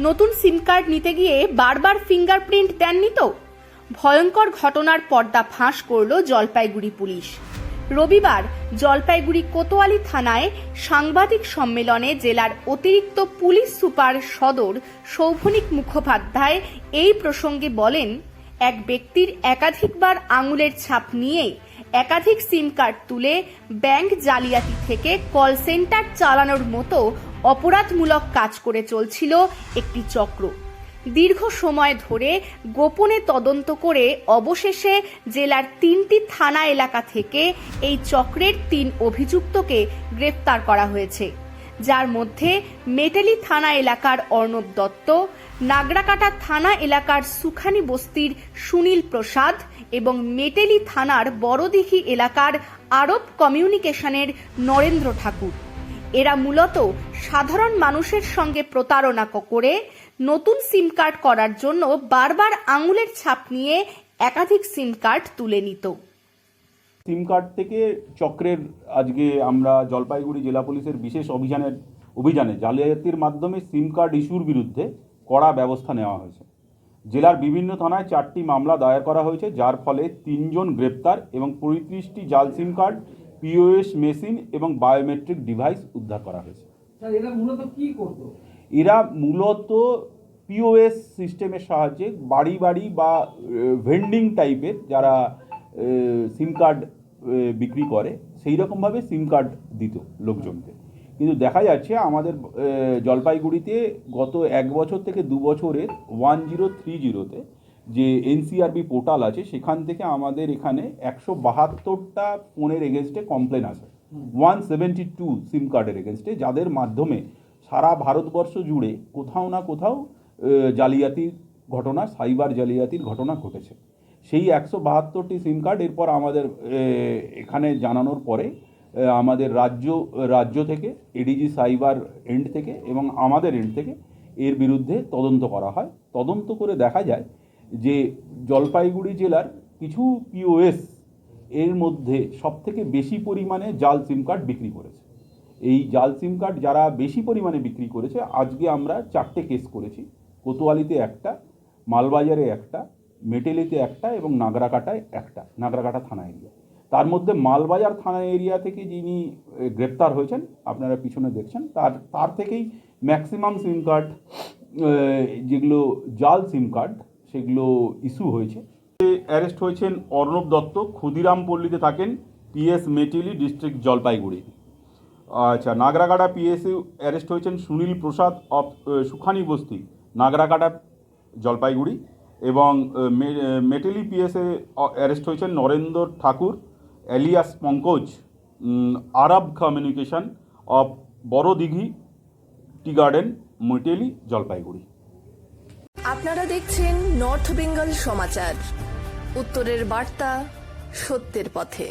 নতুন সিম কার্ড নিতে গিয়ে বারবার ফিঙ্গারপ্রিন্ট দেননি তো? ভয়ঙ্কর ঘটনার পর্দা ফাঁস করল জলপাইগুড়ি পুলিশ। রবিবার জলপাইগুড়ি কোতোয়ালি থানায় সাংবাদিক সম্মেলনে জেলার অতিরিক্ত পুলিশ সুপার সদর সৌভনিক মুখোপাধ্যায় এই প্রসঙ্গে বলেন এক ব্যক্তির একাধিকবার আঙুলের ছাপ নিয়ে একাধিক সিম কার্ড তুলে ব্যাংক জালিয়াতি থেকে কল সেন্টার চালানোর মতো অপরাধমূলক কাজ করে চলছিল একটি চক্র। দীর্ঘ সময় ধরে গোপনে তদন্ত করে অবশেষে জেলার তিনটি থানা এলাকা থেকে এই চক্রের তিন অভিযুক্তকে গ্রেফতার করা হয়েছে। যার মধ্যে মেটেলি থানা এলাকার অর্ণব দত্ত নাগরাকাটা থানা এলাকার সুখানি বস্তির সুনীল প্রসাদ এবং মেটেলি থানার বড়দিঘি এলাকার আরব কমিউনিকেশনের নরেন্দ্র ঠাকুর। এরা মূলত সাধারণ মানুষের সঙ্গে প্রতারণা করে নতুন সিম কার্ড করার জন্য বারবার আঙুলের ছাপ নিয়ে একাধিক সিম কার্ড তুলে নিত। সিম কার্ড থেকে চক্রের আজকে আমরা জলপাইগুড়ি জেলা পুলিশের বিশেষ অভিযানের অভিযানে জালিয়াতির মাধ্যমে সিম কার্ড ইস্যুর বিরুদ্ধে কড়া ব্যবস্থা নেওয়া হয়েছে। জেলার বিভিন্ন থানায় চারটি মামলা দায়ের করা হয়েছে যার ফলে তিনজন গ্রেপ্তার এবং পঁয়ত্রিশটি জাল সিম কার্ড পিওএস মেশিন এবং বায়োমেট্রিক ডিভাইস উদ্ধার করা হয়েছে। এরা মূলত কি করতো? এরা মূলত পিওএস সিস্টেমের সাহায্যে বাড়ি বাড়ি বা ভেন্ডিং টাইপের যারা সিম কার্ড বিক্রি করে, সেই রকমভাবে সিম কার্ড দিত লোকজনকে। কিন্তু দেখা যাচ্ছে আমাদের জলপাইগুড়িতে গত এক বছর থেকে দু বছরের ওয়ান জিরো থ্রি জিরোতে যে এনসিআরবি পোর্টাল আছে, সেখান থেকে আমাদের এখানে একশো বাহাত্তরটা ফোনের এগেনস্টে কমপ্লেন আসে। ওয়ান সেভেন্টি টু সিম কার্ডের এগেনস্টে যাদের মাধ্যমে সারা ভারতবর্ষ জুড়ে কোথাও না কোথাও জালিয়াতির ঘটনা, সাইবার জালিয়াতির ঘটনা ঘটেছে। সেই একশো বাহাত্তরটি সিম কার্ড এরপর আমাদের এখানে জানানোর পরে আমাদের রাজ্য রাজ্য থেকে এডিজি সাইবার এন্ড থেকে এবং আমাদের এন্ড থেকে এর বিরুদ্ধে তদন্ত করা হয়। তদন্ত করে দেখা যায় যে জলপাইগুড়ি জেলার কিছু পিওএস এর মধ্যে সবথেকে বেশি পরিমাণে জাল সিম কার্ড বিক্রি করেছে। এই জাল সিম কার্ড যারা বেশি পরিমাণে বিক্রি করেছে, আজকে আমরা চারটে কেস করেছি। কোতোয়ালিতে একটা, মালবাজারে একটা মেটেলিতে একটা এবং নাগরাকাটায় একটা, নাগরাকাটা থানা এরিয়া তার মধ্যে মালবাজার থানা এরিয়া থেকে যিনি গ্রেপ্তার হয়েছেন, আপনারা পিছনে দেখছেন, তার তার থেকেই ম্যাক্সিমাম সিম কার্ড যেগুলো জাল সিম কার্ড সেগুলো ইস্যু হয়েছে। অ্যারেস্ট হয়েছেন অর্ণব দত্ত, ক্ষুদিরাম পল্লীতে থাকেন পিএস মেটিলি ডিস্ট্রিক্ট জলপাইগুড়ি। আচ্ছা নাগরাকাটা পিএসে অ্যারেস্ট হয়েছেন সুনীল প্রসাদ অফ সুখানি বস্তি, নাগরাকাটা জলপাইগুড়ি। এবং মেটেলি পিএসে অ্যারেস্ট হয়েছেন Narendra Thakur, alias Pankaj Arab communication of Bara Dighi tea garden Meteli Jalpaiguri আপনারা দেখছেন নর্থ বেঙ্গল সমাচার উত্তরের বার্তা, সত্যের পথে।